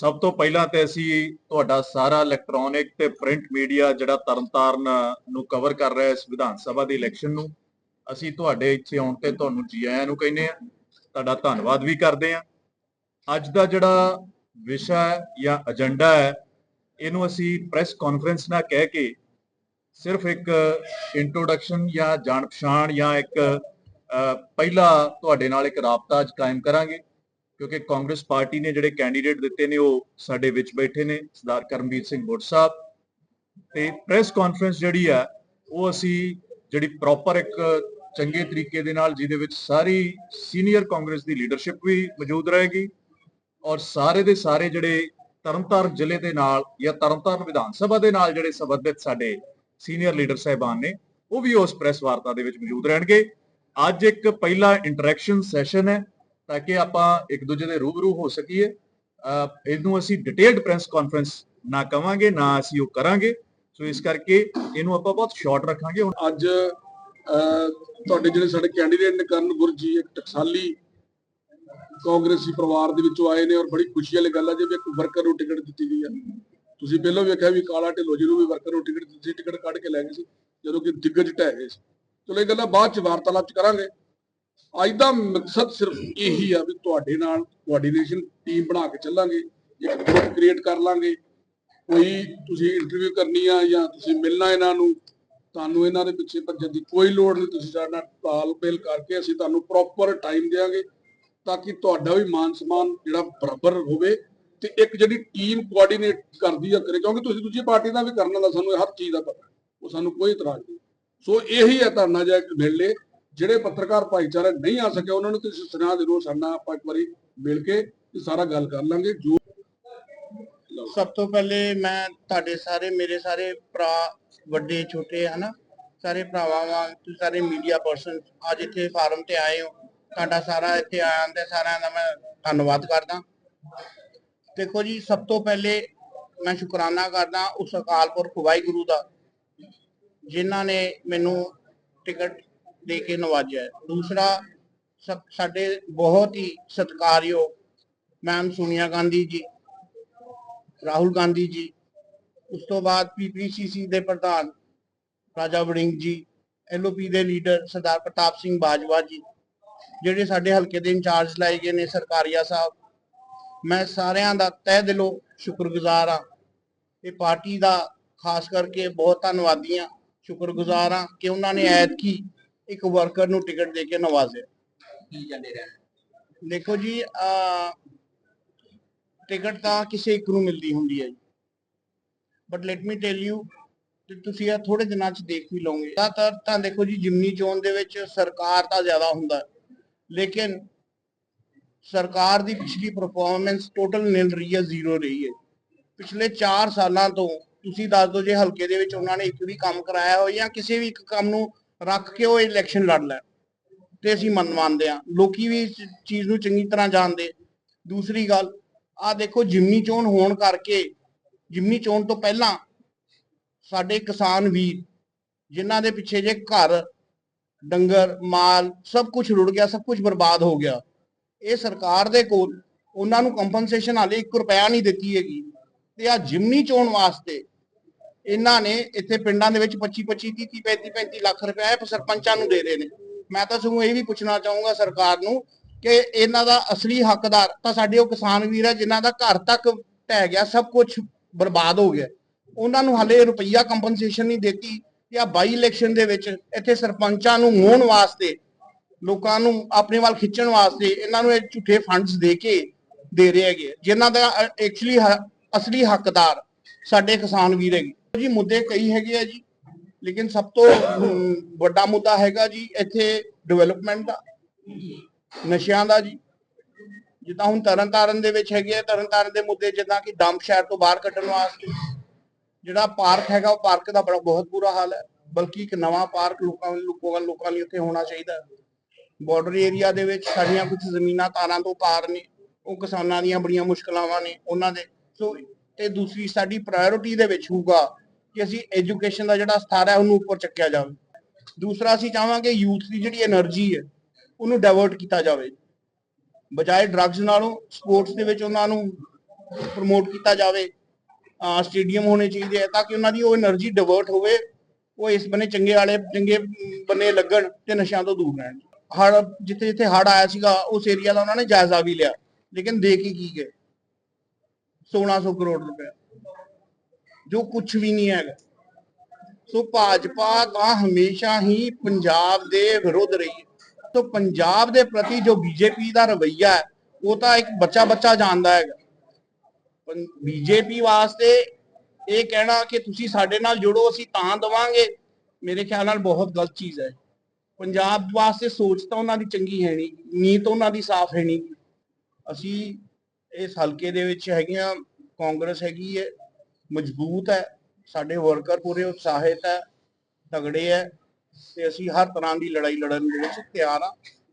ਸਭ ਤੋਂ ਪਹਿਲਾਂ ਤੇ ਅਸੀਂ ਤੁਹਾਡਾ ਸਾਰਾ ਇਲੈਕਟ੍ਰੋਨਿਕ ਤੇ ਪ੍ਰਿੰਟ ਮੀਡੀਆ ਜਿਹੜਾ ਤਰਨਤਾਰਨ ਨੂੰ ਕਵਰ ਕਰ ਰਿਹਾ ਇਸ ਵਿਧਾਨ ਸਭਾ ਦੀ ਇਲੈਕਸ਼ਨ ਨੂੰ, ਅਸੀਂ ਤੁਹਾਡੇ ਇੱਥੇ ਆਉਣ ਤੇ ਤੁਹਾਨੂੰ ਜੀ ਆਇਆਂ ਨੂੰ ਕਹਿੰਦੇ ਆ ਤੁਹਾਡਾ ਧੰਨਵਾਦ ਵੀ ਕਰਦੇ ਆ ਅੱਜ ਦਾ ਜਿਹੜਾ ਵਿਸ਼ਾ ਜਾਂ ਏਜੰਡਾ ਹੈ, ਇਹਨੂੰ ਅਸੀਂ ਪ੍ਰੈਸ ਕਾਨਫਰੰਸ ਨਾਲ ਕਹਿ ਕੇ ਸਿਰਫ ਇੱਕ ਇੰਟਰੋਡਕਸ਼ਨ ਜਾਂ ਜਾਣ ਪਛਾਣ ਜਾਂ ਇੱਕ ਪਹਿਲਾ ਤੁਹਾਡੇ ਨਾਲ ਇੱਕ ਰਾਬਤਾ ਅੱਜ ਕਾਇਮ ਕਰਾਂਗੇ। ਕਿਉਂਕਿ ਕਾਂਗਰਸ ਪਾਰਟੀ ਨੇ ਜਿਹੜੇ ਕੈਂਡੀਡੇਟ ਦਿੱਤੇ ਨੇ ਉਹ ਸਾਡੇ ਵਿੱਚ ਬੈਠੇ ਨੇ, ਸਰਦਾਰ ਕਰਮਵੀਰ ਸਿੰਘ ਗੁੱਟ ਸਾਹਿਬ। ਤੇ ਪ੍ਰੈਸ ਕਾਨਫਰੰਸ ਜਿਹੜੀ ਆ, ਉਹ ਅਸੀਂ ਜਿਹੜੀ ਪ੍ਰੋਪਰ ਇੱਕ ਚੰਗੇ ਤਰੀਕੇ ਦੇ ਨਾਲ, ਜਿਹਦੇ ਵਿੱਚ ਸਾਰੀ ਸੀਨੀਅਰ ਕਾਂਗਰਸ ਦੀ ਲੀਡਰਸ਼ਿਪ ਵੀ ਮੌਜੂਦ ਰਹੇਗੀ ਔਰ ਸਾਰੇ ਦੇ ਸਾਰੇ ਜਿਹੜੇ ਤਰਨਤਾਰਨ ਜ਼ਿਲ੍ਹੇ ਦੇ ਨਾਲ ਜਾਂ ਤਰਨਤਾਰਨ ਵਿਧਾਨ ਸਭਾ ਦੇ ਨਾਲ ਜਿਹੜੇ ਸੰਬੰਧਿਤ ਸਾਡੇ ਸੀਨੀਅਰ ਲੀਡਰ ਸਾਹਿਬਾਨ ਨੇ, ਉਹ ਵੀ ਉਸ ਪ੍ਰੈਸ ਵਾਰਤਾ ਦੇ ਵਿੱਚ ਮੌਜੂਦ ਰਹਿਣਗੇ। ਅੱਜ ਇੱਕ ਪਹਿਲਾ ਇੰਟਰੈਕਸ਼ਨ ਸੈਸ਼ਨ ਹੈ। ਤਾਂ ਕਿ ਆਪਾਂ ਇੱਕ ਦੂਜੇ ਦੇ ਰੂਬਰੂ ਹੋ ਸਕੀਏ। ਅਹ ਇਹਨੂੰ ਅਸੀਂ ਡਿਟੇਲਡ ਪ੍ਰੈਸ ਕਾਨਫਰੰਸ ਨਾ ਕਵਾਂਗੇ ਨਾ ਅਸੀਂ ਉਹ ਕਰਾਂਗੇ। ਸੋ ਇਸ ਕਰਕੇ ਇਹਨੂੰ ਆਪਾਂ ਬਹੁਤ ਸ਼ਾਰਟ ਰੱਖਾਂਗੇ। ਹੁਣ ਅੱਜ ਅਹ, ਤੁਹਾਡੇ ਜਿਹੜੇ ਸਾਡੇ ਕੈਂਡੀਡੇਟ ਨੇ ਕਰਨ ਗੁਰਜੀ ਇੱਕ ਟਕਸਾਲੀ ਕਾਂਗਰਸੀ ਪਰਿਵਾਰ ਦੇ ਵਿੱਚੋਂ ਆਏ ਨੇ ਔਰ ਬੜੀ ਖੁਸ਼ੀ ਵਾਲੀ ਗੱਲ ਹੈ ਜੇ ਵੀ ਇੱਕ ਵਰਕਰ ਨੂੰ ਟਿਕਟ ਦਿੱਤੀ ਗਈ ਹੈ ਤੁਸੀਂ ਪਹਿਲਾਂ ਵੀ ਵੇਖਿਆ ਵੀ ਕਾਲਾ ਢਿੱਲੋਂ ਜੀ ਨੂੰ ਵੀ ਵਰਕਰ ਨੂੰ ਟਿਕਟ ਦਿੱਤੀ ਟਿਕਟ ਕੱਢ ਕੇ ਲੈ ਗਏ ਸੀ ਜਦੋਂ ਕਿ ਦਿੱਗਜ ਢਹਿ ਗਏ ਸੀ। ਚਲੋ ਇਹ ਗੱਲਾਂ ਬਾਅਦ ਚ ਵਾਰਤਾਲਾਪ ਚ ਕਰਾਂਗੇ। ਅੱਜ ਦਾ ਮਕਸਦ ਸਿਰਫ ਇਹੀ ਆ ਵੀ ਤੁਹਾਡੇ ਨਾਲ ਕੋਆਰਡੀਨੇਸ਼ਨ ਟੀਮ ਬਣਾ ਕੇ ਚੱਲਾਂਗੇ, ਇੱਕ ਗਰੁੱਪ ਕ੍ਰੀਏਟ ਕਰ ਲਾਂਗੇ। ਕੋਈ ਤੁਸੀਂ ਇੰਟਰਵਿਊ ਕਰਨੀ ਆ ਜਾਂ ਤੁਸੀਂ ਮਿਲਣਾ ਇਹਨਾਂ ਨੂੰ, ਤੁਹਾਨੂੰ ਇਹਨਾਂ ਦੇ ਪਿੱਛੇ ਭੱਜਣ ਦੀ ਕੋਈ ਲੋੜ ਨਹੀਂ। ਤੁਸੀਂ ਸਾਡੇ ਨਾਲ ਤਾਲਮੇਲ ਕਰਕੇ ਅਸੀਂ ਤੁਹਾਨੂੰ ਪ੍ਰੋਪਰ ਟਾਈਮ ਦੇਵਾਂਗੇ ਤਾਂ ਕਿ ਤੁਹਾਡਾ ਵੀ ਮਾਨ ਸਨਮਾਨ ਜਿਹੜਾ ਬਰਾਬਰ ਹੋਵੇ ਤੇ ਇੱਕ ਜਿਹੜੀ ਟੀਮ ਕੋਆਰਡੀਨੇਟ ਕਰਦੀ ਆ, ਕਰੇ। ਕਿਉਂਕਿ ਤੁਸੀਂ ਦੂਜੀ ਪਾਰਟੀ ਦਾ ਵੀ ਕਰਨਾ ਦਾ ਸਾਨੂੰ ਹਰ ਚੀਜ਼ ਦਾ ਪਤਾ ਉਹ ਸਾਨੂੰ ਕੋਈ ਇਤਰਾਜ਼ ਨਹੀਂ। ਸੋ ਇਹੀ ਹੈ ਧਰਨਾ ਜਿਹਾ ਵੇਲੇ ਜਿਹੜੇ ਪੱਤਰਕਾਰ ਭਾਈਚਾਰਾ ਨਹੀਂ ਆ ਸਕੇ, ਉਹਨਾਂ ਨੂੰ ਤੁਸੀਂ ਸੁਣਾ ਦੇ ਦਿਓ ਸਾਡਾ, ਆਪਾਂ ਇੱਕ ਵਾਰੀ ਮਿਲ ਕੇ ਇਹ ਸਾਰਾ ਗੱਲ ਕਰ ਲਾਂਗੇ, ਜੋ ਸਭ ਤੋਂ ਪਹਿਲੇ ਮੈਂ ਤੁਹਾਡੇ ਸਾਰੇ, ਮੇਰੇ ਸਾਰੇ ਭਰਾ, ਵੱਡੇ, ਛੋਟੇ, ਹਨਾ, ਸਾਰੇ ਭਰਾਵਾਂ ਵਾਂਗ, ਤੁਸੀਂ ਸਾਰੇ ਮੀਡੀਆ ਪਰਸਨ ਅੱਜ ਇੱਥੇ ਫਾਰਮ ਤੇ ਆਏ ਹੋ, ਤੁਹਾਡਾ ਸਾਰਾ ਇੱਥੇ ਆਉਣ ਦੇ ਸਾਰਿਆਂ ਦਾ ਮੈਂ ਧੰਨਵਾਦ ਕਰਦਾ। ਦੇਖੋ ਜੀ, ਸਭ ਤੋਂ ਪਹਿਲੇ ਮੈਂ ਸ਼ੁਕਰਾਨਾ ਕਰਦਾ ਉਸ ਅਕਾਲ ਪੁਰਖ ਵਾਹਿਗੁਰੂ ਦਾ, ਜਿਨ੍ਹਾਂ ਨੇ ਮੈਨੂੰ ਟਿਕਟ ਦੇ ਕੇ ਨਵਾਜਿਆ ਦੂਸਰਾ ਸਾਡੇ ਬਹੁਤ ਹੀ ਸਤਿਕਾਰਯੋਗ ਮੈਮ ਸੋਨੀਆ ਗਾਂਧੀ ਜੀ, ਰਾਹੁਲ ਗਾਂਧੀ ਜੀ, ਉਸ ਤੋਂ ਬਾਅਦ ਪੀਪੀਸੀਸੀ ਦੇ ਪ੍ਰਧਾਨ ਰਾਜਾ ਵੜਿੰਗ ਜੀ ਐਲਓਪੀ ਦੇ ਲੀਡਰ ਸਰਦਾਰ ਪ੍ਰਤਾਪ ਸਿੰਘ ਬਾਜਵਾ ਜੀ, ਜਿਹੜੇ ਸਾਡੇ ਹਲਕੇ ਦੇ ਇੰਚਾਰਜ ਲਾਏ ਗਏ ਨੇ ਸਰਕਾਰੀਆ ਸਾਹਿਬ। ਮੈਂ ਸਾਰਿਆਂ ਦਾ ਤਹਿ ਦਿਲੋਂ ਸ਼ੁਕਰਗੁਜ਼ਾਰ ਹਾਂ ਇਹ ਪਾਰਟੀ ਦਾ, ਖਾਸ ਕਰਕੇ ਬਹੁਤ ਧੰਨਵਾਦੀ ਹਾਂ, ਸ਼ੁਕਰਗੁਜ਼ਾਰ ਹਾਂ ਕਿ ਉਹਨਾਂ ਨੇ ਐਤਕੀ ਇੱਕ ਵਰਕਰ ਨੂੰ ਟਿਕਟ ਦੇ ਕੇ ਨਵਾਜ਼ਿਆ। ਦੇਖੋ ਜੀ ਅਹ ਟਿਕਟ ਤਾਂ ਕਿਸੇ ਇੱਕ ਨੂੰ ਮਿਲਦੀ ਹੁੰਦੀ ਹੈ ਜੀ। But let me tell you ਤੁਸੀਂ ਇਹ ਥੋੜੇ ਦਿਨਾਂ ਚ ਦੇਖ ਵੀ ਲਓਗੇ। ਜ਼ਿਆਦਾਤਰ ਤਾਂ ਦੇਖੋ ਜੀ ਜਿਮਨੀ ਚੋਣ ਦੇ ਵਿੱਚ ਸਰਕਾਰ ਤਾਂ ਜ਼ਿਆਦਾ ਹੁੰਦਾ। ਲੇਕਿਨ ਸਰਕਾਰ ਦੀ ਪਿਛਲੀ ਪਰਫਾਰਮੈਂਸ ਟੋਟਲ ਨਿਲ ਰਹੀ ਹੈ ਜ਼ੀਰੋ ਰਹੀ ਹੈ। ਪਿਛਲੇ 4 ਸਾਲਾਂ ਤੋਂ ਤੁਸੀਂ ਦੱਸ ਦਿਓ ਜੇ ਹਲਕੇ ਦੇ ਵਿੱਚ ਉਹਨਾਂ ਨੇ ਇੱਕ ਵੀ ਕੰਮ ਕਰਾਇਆ ਹੋਇਆ ਜਾਂ ਕਿਸੇ ਵੀ ਇੱਕ ਕੰਮ ਨੂੰ ਰੱਖ ਕੇ ਉਹ ਇਲੈਕਸ਼ਨ ਲੜ ਲੈਣ ਤੇ ਅਸੀਂ ਮਨ ਮੰਨਦੇ ਆ ਲੋਕੀ ਵੀ ਇਸ ਚੀਜ਼ ਨੂੰ ਚੰਗੀ ਤਰ੍ਹਾਂ ਜਾਣਦੇ। ਦੂਸਰੀ ਗੱਲ ਆ ਦੇਖੋ ਜਿਮਨੀ ਚੋਣ ਹੋਣ ਕਰਕੇ, ਜਿਮਨੀ ਚੋਣ ਤੋਂ ਪਹਿਲਾਂ ਸਾਡੇ ਕਿਸਾਨ ਵੀਰ, ਜਿਨ੍ਹਾਂ ਦੇ ਪਿੱਛੇ ਜੇ ਘਰ, ਡੰਗਰ, ਮਾਲ ਸਭ ਕੁਝ ਰੁੜ ਗਿਆ, ਸਭ ਕੁਝ ਬਰਬਾਦ ਹੋ ਗਿਆ। ਇਹ ਸਰਕਾਰ ਦੇ ਕੋਲ ਉਹਨਾਂ ਨੂੰ ਕੰਪਨਸੇਸ਼ਨ ਹਾਲੇ 1 ਰੁਪਿਆ ਨਹੀਂ ਦਿੱਤੀ ਹੈਗੀ। ਤੇ ਆ ਜਿਮਨੀ ਚੋਣ ਵਾਸਤੇ ਇਹਨਾਂ ਨੇ ਇੱਥੇ ਪਿੰਡਾਂ ਦੇ ਵਿੱਚ 25 25 30 35 35 ਲੱਖ ਰੁਪਏ ਸਰਪੰਚਾਂ ਨੂੰ ਦੇ ਰਹੇ ਨੇ। ਮੈਂ ਤਾਂ ਸਗੋਂ ਇਹ ਵੀ ਪੁੱਛਣਾ ਚਾਹੂੰਗਾ ਸਰਕਾਰ ਨੂੰ ਕਿ ਇਹਨਾਂ ਦਾ ਅਸਲੀ ਹੱਕਦਾਰ ਤਾਂ ਸਾਡੇ ਉਹ ਕਿਸਾਨ ਵੀਰ ਆ ਜਿਨ੍ਹਾਂ ਦਾ ਘਰ ਤੱਕ ਢਹਿ ਗਿਆ, ਸਭ ਕੁਝ ਬਰਬਾਦ ਹੋ ਗਿਆ। ਉਹਨਾਂ ਨੂੰ ਹਲੇ ਰੁਪਈਆ ਕੰਪਨਸੇਸ਼ਨ ਨਹੀਂ ਦਿੱਤੀ ਜਾਂ ਬਾਈ ਇਲੈਕਸ਼ਨ ਦੇ ਵਿੱਚ ਇੱਥੇ ਸਰਪੰਚਾਂ ਨੂੰ ਮੋਹਣ ਵਾਸਤੇ, ਲੋਕਾਂ ਨੂੰ ਆਪਣੇ ਵੱਲ ਖਿੱਚਣ ਵਾਸਤੇ ਇਹਨਾਂ ਨੂੰ ਇਹ ਝੂਠੇ ਫੰਡਸ ਦੇ ਕੇ ਦੇ ਰਹੇ ਹੈਗੇ ਜਿਨ੍ਹਾਂ ਦਾ ਐਕਚੁਅਲੀ ਅਸਲੀ ਹੱਕਦਾਰ ਸਾਡੇ ਕਿਸਾਨ ਵੀਰ ਹੈਗੇ। ਜੀ, ਮੁੱਦੇ ਕਈ ਹੈਗੇ ਆ ਜੀ, ਲੇਕਿਨ ਸਭ ਤੋਂ ਵੱਡਾ ਮੁੱਦਾ ਹੈਗਾ ਜੀ, ਇੱਥੇ ਡਿਵੈਲਪਮੈਂਟ ਦਾ, ਨਸ਼ਿਆਂ ਦਾ ਜੀ। ਜਿੱਦਾਂ ਹੁਣ ਤਰਨਤਾਰਨ ਦੇ ਵਿੱਚ ਹੈਗੇ ਆ, ਤਰਨਤਾਰਨ ਦੇ ਮੁੱਦੇ ਜਿੱਦਾਂ ਕਿ ਡੰਪ ਸ਼ਹਿਰ ਤੋਂ ਬਾਹਰ ਕੱਢਣ ਵਾਸਤੇ, ਜਿਹੜਾ ਪਾਰਕ ਹੈਗਾ, ਉਹ ਪਾਰਕ ਦਾ ਬੜਾ, ਬਹੁਤ ਬੁਰਾ ਹਾਲ ਹੈ। ਬਲਕਿ ਇੱਕ ਨਵਾਂ ਪਾਰਕ ਲੋਕਾਂ ਲੋਕਾਂ ਲੋਕਾਂ ਲਈ ਉੱਥੇ ਹੋਣਾ ਚਾਹੀਦਾ ਹੈ। ਬਾਰਡਰ ਏਰੀਆ ਦੇ ਵਿੱਚ ਸਾਡੀਆਂ ਕੁਝ ਜ਼ਮੀਨਾਂ ਤਾਰਾਂ ਤੋਂ ਪਾਰ ਨੇ, ਉਹ ਕਿਸਾਨਾਂ ਦੀਆਂ ਬੜੀਆਂ ਮੁਸ਼ਕਲਾਵਾਂ ਨੇ, ਉਹਨਾਂ ਦੇ। ਸੋ ਤੇ ਦੂਸਰੀ ਸਾਡੀ ਪ੍ਰਾਇੋਰਟੀ ਦੇ ਵਿੱਚ ਹੋਊਗਾ ਕਿ ਅਸੀਂ ਐਜੂਕੇਸ਼ਨ ਦਾ ਜਿਹੜਾ ਸਥਾਰ ਹੈ ਉਹਨੂੰ ਉੱਪਰ ਚੱਕਿਆ ਜਾਵੇ। ਦੂਸਰਾ ਅਸੀਂ ਚਾਹਾਂਗੇ ਯੂਥ ਦੀ ਜਿਹੜੀ એનર્ਜੀ ਹੈ, ਉਹਨੂੰ ਡਾਇਵਰਟ ਕੀਤਾ ਜਾਵੇ। ਬਜਾਏ ਡਰੱਗਸ ਨਾਲੋਂ ਸਪੋਰਟਸ ਦੇ ਵਿੱਚ ਉਹਨਾਂ ਨੂੰ ਪ੍ਰਮੋਟ ਕੀਤਾ ਜਾਵੇ। ਸਟੇਡੀਅਮ ਹੋਣੇ ਚਾਹੀਦੇ ਆ ਤਾਂ ਕਿ ਉਹਨਾਂ ਦੀ ਉਹ એનર્ਜੀ ਡਾਇਵਰਟ ਹੋਵੇ, ਉਹ ਇਸ ਬਨੇ ਚੰਗੇ ਵਾਲੇ, ਚੰਗੇ ਬਨੇ ਲੱਗਣ ਤੇ ਨਸ਼ਿਆਂ ਤੋਂ ਦੂਰ ਰਹਿਣ। ਹੜ ਜਿੱਥੇ ਜਿੱਥੇ ਹੜ ਆਇਆ ਸੀਗਾ, ਉਸ ਏਰੀਆ ਦਾ ਉਹਨਾਂ ਨੇ ਜਾਇਜ਼ਾ ਵੀ ਲਿਆ। ਲੇਕਿਨ ਦੇ ਕੇ ਕੀ ਗਏ? 1600 ਕਰੋੜ ਰੁਪਏ ਜੋ ਕੁਝ ਵੀ ਨਹੀਂ ਹੈਗਾ। ਸੋ ਭਾਜਪਾ ਤਾਂ ਹਮੇਸ਼ਾ ਹੀ ਪੰਜਾਬ ਦੇ ਵਿਰੁੱਧ ਰਹੀ ਹੈ। ਸੋ ਪੰਜਾਬ ਦੇ ਪ੍ਰਤੀ ਜੋ ਬੀਜੇਪੀ ਦਾ ਰਵੱਈਆ ਹੈ, ਉਹ ਤਾਂ ਇੱਕ ਬੱਚਾ ਬੱਚਾ ਜਾਣਦਾ ਹੈਗਾ। ਬੀਜੇਪੀ ਵਾਸਤੇ ਇਹ ਕਹਿਣਾ ਕਿ ਤੁਸੀਂ ਸਾਡੇ ਨਾਲ ਜੁੜੋ, ਅਸੀਂ ਤਾਂ ਦਵਾਂਗੇ, ਮੇਰੇ ਖਿਆਲ ਨਾਲ ਬਹੁਤ ਗਲਤ ਚੀਜ਼ ਹੈ। ਪੰਜਾਬ ਵਾਸਤੇ ਸੋਚ ਤਾਂ ਉਹਨਾਂ ਦੀ ਚੰਗੀ ਹੈ ਨਹੀਂ ਨੀਤ ਉਹਨਾਂ ਦੀ ਸਾਫ਼ ਹੈ ਨਹੀਂ। ਅਸੀਂ ਇਸ ਹਲਕੇ ਦੇ ਵਿੱਚ ਹੈਗੀਆਂ, ਕਾਂਗਰਸ ਹੈਗੀ ਹੈ, ਮਜ਼ਬੂਤ ਹੈ, ਸਾਡੇ ਵਰਕਰ ਪੂਰੇ ਉਤਸ਼ਾਹਿਤ ਹੈ, ਤਗੜੇ ਹੈ, ਤੇ ਅਸੀਂ ਹਰ ਤਰ੍ਹਾਂ ਦੀ ਲੜਾਈ ਲੜਨ ਦੇ ਵਿੱਚ ਤਿਆਰ ਹਾਂ।